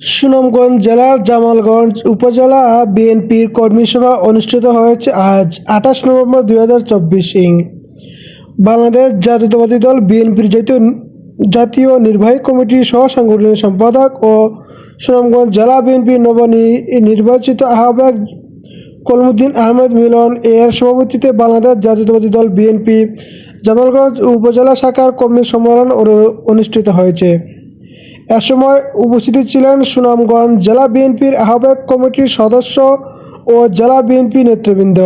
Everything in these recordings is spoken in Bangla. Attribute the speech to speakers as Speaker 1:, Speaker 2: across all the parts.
Speaker 1: সুনামগঞ্জ জেলার জামালগঞ্জ উপজেলা বিএনপির কর্মী সভা অনুষ্ঠিত হয়েছে আজ, আঠাশ নভেম্বর দুই হাজার চব্বিশ ইং। বাংলাদেশ জাতীয়তাবাদী দল বিএনপির জাতীয় জাতীয় নির্বাহী কমিটির সহ সাংগঠনিক সম্পাদক ও সুনামগঞ্জ জেলা বিএনপির নবনি- নির্বাচিত আহ্বায়ক কলমুদ্দিন আহমেদ মিলন এর সভাপতিতে বাংলাদেশ জাতীয়তাবাদী দল বিএনপি জামালগঞ্জ উপজেলা শাখার কর্মী সম্মেলন অনু- অনুষ্ঠিত হয়েছে। এ সময় উপস্থিত ছিলেন সুনামগঞ্জ জেলা বিএনপির আহ্বায়ক কমিটির সদস্য ও জেলা বিএনপি নেতৃবৃন্দ।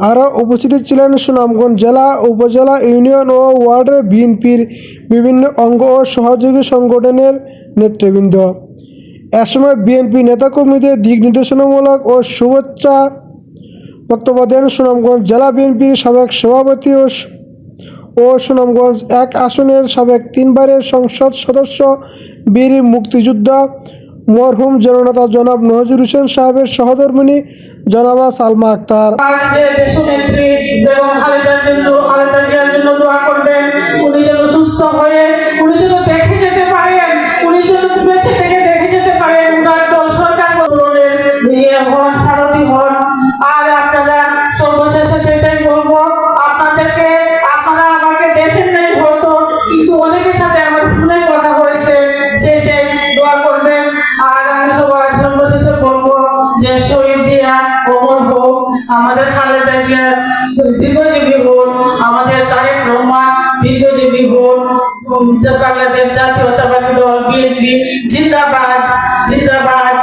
Speaker 1: আরও উপস্থিত ছিলেন সুনামগঞ্জ জেলা, উপজেলা, ইউনিয়ন ও ওয়ার্ডের বিএনপির বিভিন্ন অঙ্গ ও সহযোগী সংগঠনের নেতৃবৃন্দ। এ সময় বিএনপি নেতাকর্মীদের দিক নির্দেশনামূলক ও শুভেচ্ছা বক্তব্য দেন সুনামগঞ্জ জেলা বিএনপির সাবেক সভাপতি ও ও সুনামগঞ্জ এক আসনের সাবেক তিনবারের সংসদ সদস্য, বীর মুক্তিযোদ্ধা মরহুম জননেতা জনাব নজরুল হোসেন সাহেবের সহধর্মিনী জনাবা সালমা আক্তার।
Speaker 2: আর আমি সবার বলব, যে শহীদ জিয়া হোক, আমাদের খালেদা দীর্ঘজীবী হোক, আমাদের তারেক রহমান দীর্ঘজীবী হোক বাংলাদেশ জাতীয়তাবাদী দল, বিএনপি জিন্দাবাদ।